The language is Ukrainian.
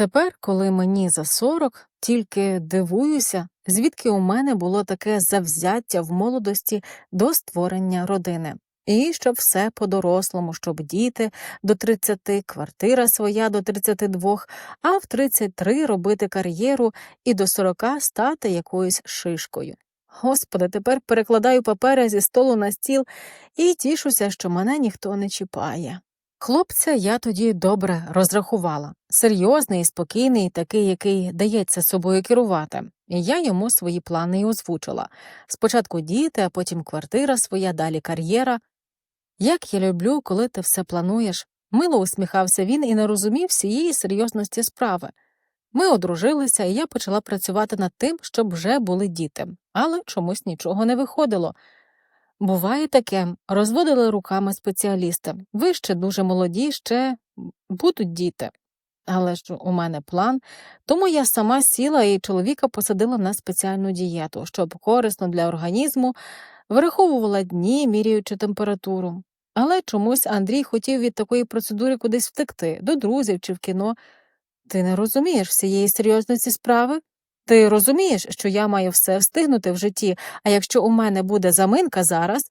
Тепер, коли мені за 40, тільки дивуюся, звідки у мене було таке завзяття в молодості до створення родини. І щоб все по-дорослому, щоб діти до 30, квартира своя до 32, а в 33 робити кар'єру і до 40 стати якоюсь шишкою. Господи, тепер перекладаю папери зі столу на стіл і тішуся, що мене ніхто не чіпає. Хлопця я тоді добре розрахувала. Серйозний, спокійний, такий, який дається собою керувати. І я йому свої плани й озвучила. Спочатку діти, а потім квартира своя, далі кар'єра. Як я люблю, коли ти все плануєш. Мило усміхався він і не розумів всієї серйозності справи. Ми одружилися, і я почала працювати над тим, щоб вже були діти, але чомусь нічого не виходило. Буває таке, розводили руками спеціалісти. Ви ще дуже молоді, ще будуть діти. Але ж у мене план, тому я сама сіла і чоловіка посадила на спеціальну дієту, щоб корисно для організму, вираховувала дні, міряючи температуру. Але чомусь Андрій хотів від такої процедури кудись втекти, до друзів чи в кіно. Ти не розумієш всієї серйозності справи? Ти розумієш, що я маю все встигнути в житті, а якщо у мене буде заминка зараз,